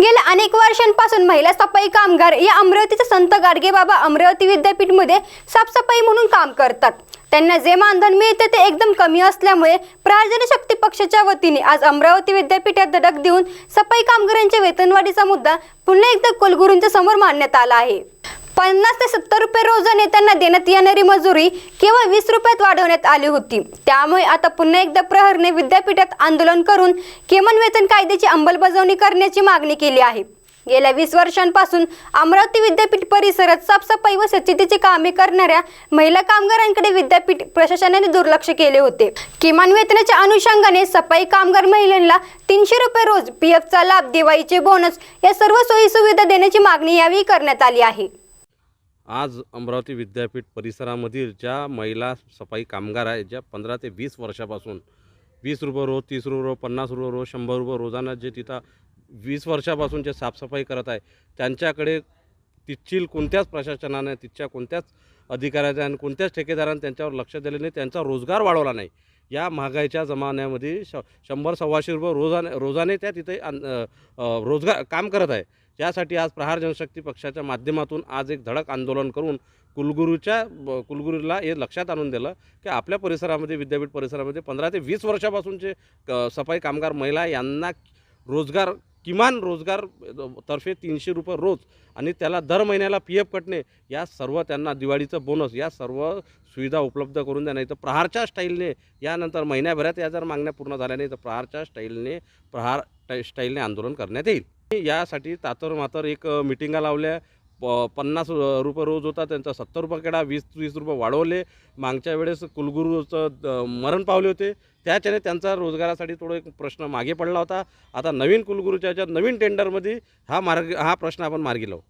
गेल्या अनेक वर्षांपासून महिला सफाई कामगार या अमरावतीचे संत गाडगे बाबा अमरावती विद्यापीठमध्ये साफसफाई म्हणून काम करतात. त्यांना जे मानधन मिळते ते एकदम कमी असल्यामुळे प्रहार शक्ती पक्षाच्या वतीने आज अमरावती विद्यापीठात धडक देऊन सफाई कामगारांच्या वेतनवाढीचा मुद्दा पुन्हा एकदा कुलगुरूंच्या समोर मांडण्यात आला आहे. पन्नास ते सत्तर रुपये रोज नेत्यांना देण्यात येणारी मजुरी केवळ वीस रुपयात वाढवण्यात आली होती. त्यामुळे आता पुन्हा एकदा प्रहरने विद्यापीठात आंदोलन करून किमान वेतन कायद्याची अंमलबजावणी करण्याची मागणी केली आहे. गेल्या वीस वर्षांपासून अमरावती विद्यापीठ परिसरात साफसफाई व स्वच्छतेची कामे करणाऱ्या महिला कामगारांकडे विद्यापीठ प्रशासनाने दुर्लक्ष केले होते. किमान वेतनाच्या अनुषंगाने सफाई कामगार महिलांना तीनशे रुपये रोज पी एफचा लाभ दिवाळीचे बोनस या सर्व सोयी सुविधा देण्याची मागणी यावेळी करण्यात आली आहे. आज अमरावती विद्यापीठ परिसरामधील ज्या महिला सफाई कामगार आहेत ज्या पंधरा ते वीस वर्षापासून वीस रुपये रोज तीस रुपये रोज पन्नास रुपये रोज शंभर रुपये रोजानं जे तिथं वीस वर्षापासून जे साफसफाई करत आहे त्यांच्याकडे तिथील कोणत्याच प्रशासनाने तिथच्या कोणत्याच अधिकाऱ्याने आणि कोणत्याच ठेकेदाराने त्यांच्यावर लक्ष दिले नाही त्यांचा रोजगार वाढवला नाही. या महागाईच्या जमान्यामध्ये श शंभर सव्वाशे रुपये रोजाने रोजाने त्या तिथे अन- रोजगार काम करत आहे. यासाठी आज प्रहार जनशक्ती पक्षाच्या माध्यमातून आज एक धडक आंदोलन करून कुलगुरूच्या कुलगुरूला हे लक्षात आणून दिलं की आपल्या परिसरामध्ये विद्यापीठ परिसरामध्ये पंधरा ते वीस वर्षापासूनचे क- सफाई कामगार महिला यांना रोजगार किमान रोजगार तर्फे तीनशे रुपये रोज आणि त्याला दर महिन्याला पी एफ कटणे या सर्व त्यांना दिवाळीचं बोनस या सर्व सुविधा उपलब्ध करून द्या नाही तर प्रहारच्या स्टाईलने यानंतर महिन्याभरात या जर मागण्या पूर्ण झाल्या नाही तर प्रहारच्या स्टाईलने प्रहार टाई- स्टाईलने आंदोलन करण्यात येईल. यासाठी तातर मातर एक मिटिंगा लावल्या प पन्नास रुपये रोज होता त्यांचा सत्तर रुपये केडा वीस वीस रुपये वाढवले. मागच्या वेळेस कुलगुरूचं द- मरण पावले होते. त्याच्याने त्यांचा रोजगारासाठी थोडं एक प्रश्न मागे पडला होता. आता नवीन कुलगुरूच्या याच्यात नवीन टेंडरमध्ये हा मार्ग हा प्रश्न आपण मार्गी लावू.